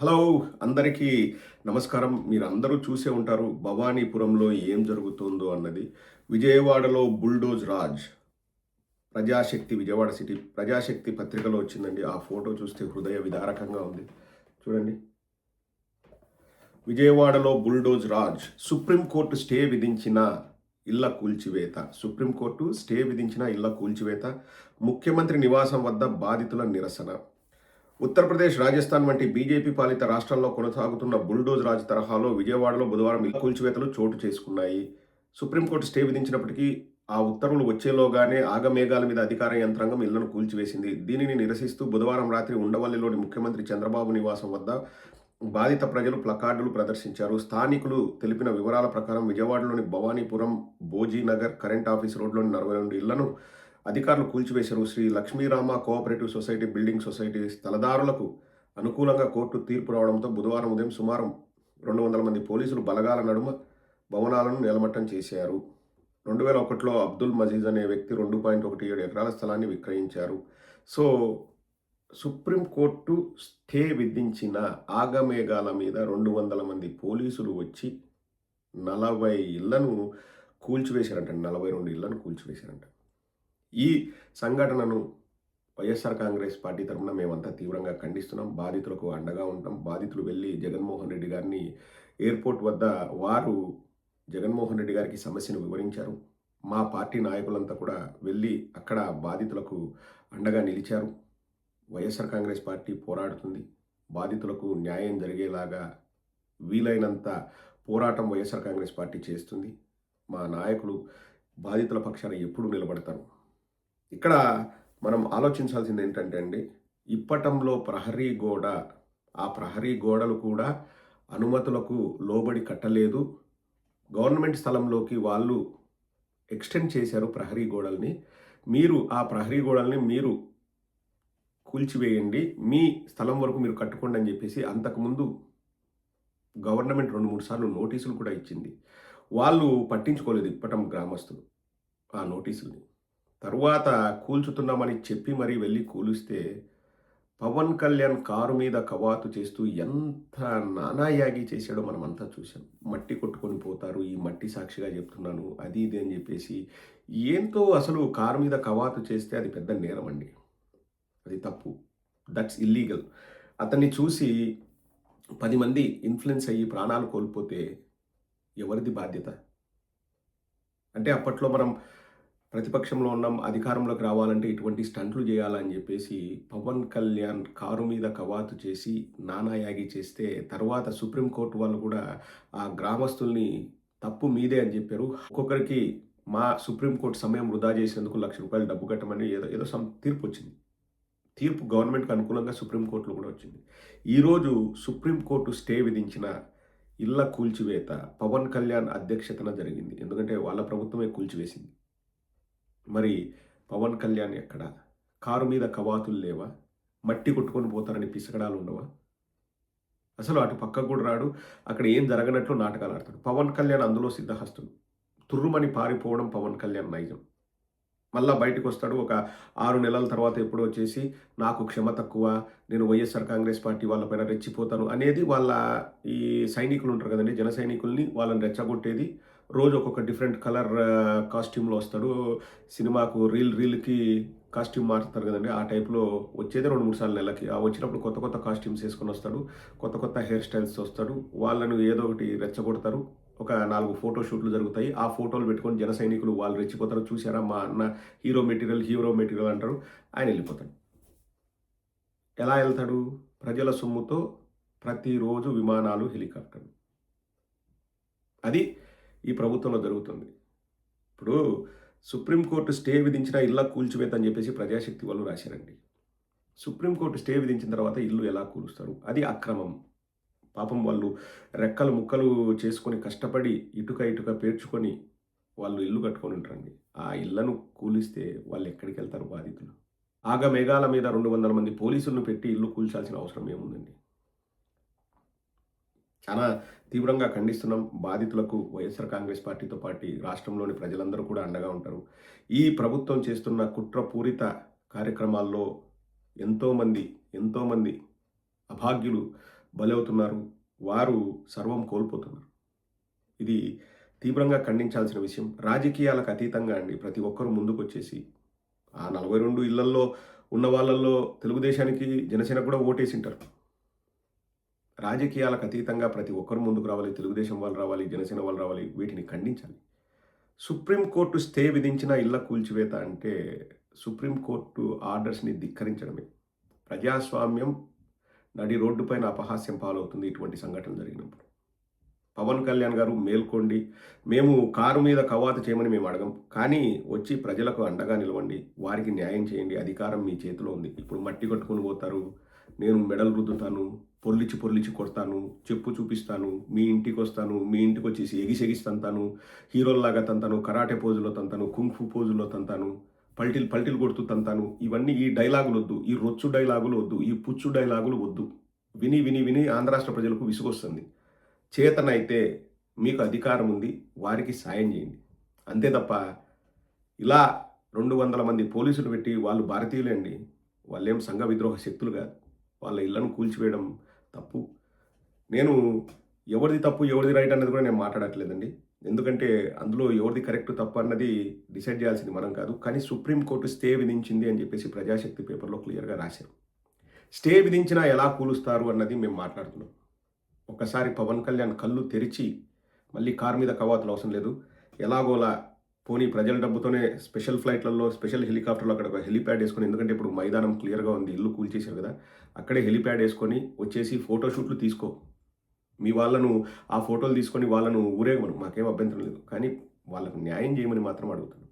Hello అందరికీ నమస్కారం. మీరు అందరూ చూసే ఉంటారు భవానీపురంలో ఏం జరుగుతుందో అన్నది. విజయవాడలో బుల్డోజ్ రాజ్ ప్రజాశక్తి విజయవాడ సిటీ ప్రజాశక్తి పత్రికలో వచ్చిందండి. ఆ ఫోటో చూస్తే హృదయ విదారకంగా ఉంది. చూడండి. విజయవాడలో బుల్డోజ్ రాజ్ సుప్రీంకోర్టు స్టే విధించిన ఇళ్ళ కూల్చివేత. సుప్రీంకోర్టు స్టే విధించిన ఇళ్ళ కూల్చివేత ముఖ్యమంత్రి నివాసం వద్ద బాధితుల నిరసన. ఉత్తరప్రదేశ్ రాజస్థాన్ వంటి బీజేపీ పాలిత రాష్ట్రాల్లో కొనసాగుతున్న బుల్డోజ్ రాజ్ తరహాలో విజయవాడలో బుధవారం ఇల్లు కూల్చివేతలు చోటు చేసుకున్నాయి. సుప్రీంకోర్టు స్టే విధించినప్పటికీ ఆ ఉత్తర్వులు వచ్చేలోగానే ఆగమేఘాల మీద అధికార యంత్రాంగం ఇళ్ళను కూల్చివేసింది. దీనిని నిరసిస్తూ బుధవారం రాత్రి ఉండవల్లిలోని ముఖ్యమంత్రి చంద్రబాబు నివాసం వద్ద బాధిత ప్రజలు ప్లకార్డులు ప్రదర్శించారు. స్థానికులు తెలిపిన వివరాల ప్రకారం విజయవాడలోని భవానీపురం భోజీనగర్ కరెంట్ ఆఫీస్ రోడ్లోని నలభై రెండు ఇళ్ళను అధికారులు కూల్చివేశారు. Sri Lakshmirama cooperative society building society స్థలదారులకు అనుకూలంగా కోర్టు తీర్పు రావడంతో బుధవారం ఉదయం సుమారు రెండు వందల మంది పోలీసులు బలగాల నడుమ భవనాలను నిలమట్టం చేశారు. రెండు వేల ఒకటిలో అబ్దుల్ మజీద్ అనే వ్యక్తి రెండు పాయింట్ ఒకటి ఏడు ఎకరాల స్థలాన్ని విక్రయించారు. సో సుప్రీంకోర్టు స్టే విధించిన ఆగమేఘాల మీద రెండు వందల మంది పోలీసులు వచ్చి నలభై ఇళ్ళను కూల్చివేశారంట. నలభై రెండు ఇళ్ళను కూల్చివేశారంట. ఈ సంఘటనను వైఎస్ఆర్ కాంగ్రెస్ పార్టీ తరఫున మేమంతా తీవ్రంగా ఖండిస్తున్నాం. బాధితులకు అండగా ఉంటాం. బాధితులు వెళ్ళి జగన్మోహన్ రెడ్డి గారిని ఎయిర్పోర్ట్ వద్ద వారు జగన్మోహన్ రెడ్డి గారికి సమస్యను వివరించారు. మా పార్టీ నాయకులంతా కూడా వెళ్ళి అక్కడ బాధితులకు అండగా నిలిచారు. వైఎస్ఆర్ కాంగ్రెస్ పార్టీ పోరాడుతుంది. బాధితులకు న్యాయం జరిగేలాగా వీలైనంత పోరాటం వైఎస్ఆర్ కాంగ్రెస్ పార్టీ చేస్తుంది. మా నాయకులు బాధితుల పక్షాన ఎప్పుడు నిలబడతారు. ఇక్కడ మనం ఆలోచించాల్సింది ఏంటంటే అండి ఇప్పటంలో ప్రహరీ గోడ ఆ ప్రహరీ గోడలు కూడా అనుమతులకు లోబడి కట్టలేదు. గవర్నమెంట్ స్థలంలోకి వాళ్ళు ఎక్స్టెండ్ చేశారు ప్రహరీ గోడల్ని. మీరు ఆ ప్రహరీ గోడల్ని మీరు కూల్చివేయండి మీ స్థలం వరకు మీరు కట్టుకోండి అని చెప్పేసి అంతకుముందు గవర్నమెంట్ రెండు మూడు సార్లు నోటీసులు కూడా ఇచ్చింది. వాళ్ళు పట్టించుకోలేదు ఇప్పటం గ్రామస్తులు ఆ నోటీసుల్ని. తరువాత కూల్చుతున్నామని చెప్పి మరీ వెళ్ళి కూలిస్తే పవన్ కళ్యాణ్ కారు మీద కవాతు చేస్తూ ఎంత నానాయాగి చేశాడో మనం అంతా చూసాం మట్టి కొట్టుకొని పోతారు ఈ మట్టి సాక్షిగా చెప్తున్నాను అది ఇది అని చెప్పేసి ఏంతో అసలు కారు మీద కవాతు చేస్తే అది పెద్ద నేరం అండి. అది తప్పు. దట్స్ ఇల్లీగల్ అతన్ని చూసి పది మంది ఇన్ఫ్లుయెన్స్ అయ్యి ప్రాణాలు కోల్పోతే ఎవరిది బాధ్యత? అంటే అప్పట్లో మనం ప్రతిపక్షంలో ఉన్నాం అధికారంలోకి రావాలంటే ఇటువంటి స్టంట్లు చేయాలని చెప్పేసి పవన్ కళ్యాణ్ కారు మీద కవాతు చేసి నానాయాగి చేస్తే తర్వాత సుప్రీంకోర్టు వాళ్ళు కూడా ఆ గ్రామస్తుల్ని తప్పు మీదే అని చెప్పారు. ఒక్కొక్కరికి మా సుప్రీంకోర్టు సమయం వృధా చేసేందుకు లక్ష రూపాయలు డబ్బు కట్టమని ఏదో ఏదో సమ్ తీర్పు వచ్చింది. తీర్పు గవర్నమెంట్కి అనుకూలంగా సుప్రీంకోర్టులో కూడా వచ్చింది. ఈరోజు సుప్రీంకోర్టు స్టే విధించిన ఇళ్ళ కూల్చివేత పవన్ కళ్యాణ్ అధ్యక్షతన జరిగింది. ఎందుకంటే వాళ్ళ ప్రభుత్వమే కూల్చివేసింది. మరి పవన్ కళ్యాణ్ ఎక్కడ? కారు మీద కవాతులు లేవా? మట్టి కొట్టుకొని పోతారని పిసకడాలు ఉండవా? అసలు అటు పక్కకు కూడా రాడు. అక్కడ ఏం జరగనట్లు నాటకాలు ఆడతాడు. పవన్ కళ్యాణ్ అందులో సిద్ధహస్తుడు. తుర్రుమని పారిపోవడం పవన్ కళ్యాణ్ నైజం. మళ్ళా బయటకు వస్తాడు. ఒక ఆరు నెలల తర్వాత ఎప్పుడు వచ్చేసి నాకు క్షమ తక్కువ నేను వైఎస్ఆర్ కాంగ్రెస్ పార్టీ వాళ్ళపైన రెచ్చిపోతాను అనేది వాళ్ళ ఈ సైనికులు ఉంటారు కదండి జన సైనికుల్ని వాళ్ళని రెచ్చగొట్టేది రోజు ఒక్కొక్క డిఫరెంట్ కలర్ కాస్ట్యూమ్లో వస్తాడు. సినిమాకు రీల్ రీల్కి కాస్ట్యూమ్ మారుతారు కదండి. ఆ టైప్లో వచ్చేదే రెండు మూడు సార్లు నెలకి. ఆ వచ్చినప్పుడు కొత్త కొత్త కాస్ట్యూమ్స్ వేసుకొని వస్తాడు. కొత్త కొత్త హెయిర్ స్టైల్స్ వస్తాడు. వాళ్ళను ఏదో ఒకటి రెచ్చగొడతారు. ఒక నాలుగు ఫోటో షూట్లు జరుగుతాయి. ఆ ఫోటోలు పెట్టుకొని జన సైనికులు వాళ్ళు రెచ్చిపోతారు చూసారా మా అన్న హీరో మెటీరియల్ హీరో మెటీరియల్ అంటారు. ఆయన వెళ్ళిపోతాడు. ఎలా వెళ్తాడు? ప్రజల సొమ్ముతో ప్రతిరోజు విమానాలు హెలికాప్టర్లు. అది ఈ ప్రభుత్వంలో జరుగుతుంది. ఇప్పుడు సుప్రీంకోర్టు స్టే విధించిన ఇళ్ళ కూల్చివేత అని చెప్పేసి ప్రజాశక్తి వాళ్ళు రాశారండి. సుప్రీంకోర్టు స్టే విధించిన తర్వాత ఇల్లు ఎలా కూలుస్తారు? అది అక్రమం. పాపం వాళ్ళు రెక్కలు ముక్కలు చేసుకొని కష్టపడి ఇటుక ఇటుక పేర్చుకొని వాళ్ళు ఇల్లు కట్టుకొని ఉంటారండి. ఆ ఇళ్ళను కూలిస్తే వాళ్ళు ఎక్కడికి వెళ్తారు బాధితులు? ఆగ మేఘాల మీద రెండు వందల మంది పోలీసులను పెట్టి ఇల్లు కూల్చాల్సిన అవసరం ఏముందండి? చాలా తీవ్రంగా ఖండిస్తున్నాం. బాధితులకు వైఎస్ఆర్ కాంగ్రెస్ పార్టీతో పాటు రాష్ట్రంలోని ప్రజలందరూ కూడా అండగా ఉంటారు. ఈ ప్రభుత్వం చేస్తున్న కుట్రపూరిత కార్యక్రమాల్లో ఎంతోమంది ఎంతోమంది అభాగ్యులు బలవుతున్నారు. వారు సర్వం కోల్పోతున్నారు. ఇది తీవ్రంగా ఖండించాల్సిన విషయం. రాజకీయాలకు అతీతంగా అండి ప్రతి ఒక్కరూ ముందుకొచ్చేసి. ఆ నలభై రెండు ఇళ్ళల్లో ఉన్న వాళ్ళల్లో తెలుగుదేశానికి జనసేన కూడా ఓటేసింటారు. రాజకీయాలకు అతీతంగా ప్రతి ఒక్కరు ముందుకు రావాలి తెలుగుదేశం వాళ్ళు రావాలి జనసేన వాళ్ళు రావాలి వీటిని ఖండించాలి. సుప్రీంకోర్టు స్టే విధించిన ఇళ్ళ కూల్చివేత అంటే సుప్రీంకోర్టు ఆర్డర్స్ని ధిక్కరించడమే. ప్రజాస్వామ్యం నడి రోడ్డుపైన అపహాస్యం పాలవుతుంది ఇటువంటి సంఘటనలు జరిగినప్పుడు. పవన్ కళ్యాణ్ గారు మేల్కోండి మేము కారు మీద కవాతు చేయమని మేము అడగం కానీ వచ్చి ప్రజలకు అండగా నిలవండి వారికి న్యాయం చేయండి అధికారం మీ చేతిలో ఉంది. ఇప్పుడు మట్టి కొట్టుకుని పోతారు నేను మెడల్ రుద్దుతాను పొర్లిచి పొర్లిచి కొడతాను చెప్పు చూపిస్తాను మీ ఇంటికి వస్తాను మీ ఇంటికి వచ్చేసి ఎగిసెగిసి తంతాను హీరోల్లాగా తంతాను కరాటే పోజులో తంతాను కుంఫు పోజులో తంతాను పల్టీలు పల్టీలు కొడుతూ తంతాను. ఇవన్నీ ఈ డైలాగులు వద్దు ఈ రొచ్చు డైలాగులు వద్దు ఈ పుచ్చు డైలాగులు వద్దు. విని విని విని ఆంధ్ర రాష్ట్ర ప్రజలకు విసుగొస్తుంది. చేతనైతే మీకు అధికారం ఉంది వారికి సాయం చేయండి. అంతే తప్ప ఇలా రెండు వందల మంది పోలీసులు పెట్టి వాళ్ళు భారతీయులే అండి. వాళ్ళేం సంఘ విద్రోహ శక్తులు కాదు. వాళ్ళ ఇళ్ళను కూల్చివేయడం తప్పు. నేను ఎవరిది తప్పు ఎవరిది రైట్ అన్నది కూడా నేను మాట్లాడట్లేదండి. ఎందుకంటే అందులో ఎవరిది కరెక్ట్ తప్పు అన్నది డిసైడ్ చేయాల్సింది మనం కాదు. కానీ సుప్రీంకోర్టు స్టే విధించింది అని చెప్పేసి ప్రజాశక్తి పేపర్లో క్లియర్గా రాశారు. స్టే విధించినా ఎలా కూలుస్తారు అన్నది మేము మాట్లాడుతున్నాం. ఒకసారి పవన్ కళ్యాణ్ కళ్ళు తెరిచి మళ్ళీ కారు మీద కవాతులు అవసరం లేదు. ఎలాగోలా పోనీ ప్రజల డబ్బుతోనే స్పెషల్ ఫ్లైట్లలో స్పెషల్ హెలికాప్టర్లో అక్కడ ఒక హెలిప్యాడ్ వేసుకొని ఎందుకంటే ఇప్పుడు మైదానం క్లియర్గా ఉంది ఇల్లు కూల్చేశారు కదా అక్కడే హెలిప్యాడ్ వేసుకొని వచ్చేసి ఫోటోషూట్లు తీసుకో. మీ వాళ్ళను ఆ ఫోటోలు తీసుకొని వాళ్ళను ఊరేగమను మాకేం అభ్యంతరం లేదు. కానీ వాళ్ళకు న్యాయం చేయమని మాత్రం అడుగుతున్నాను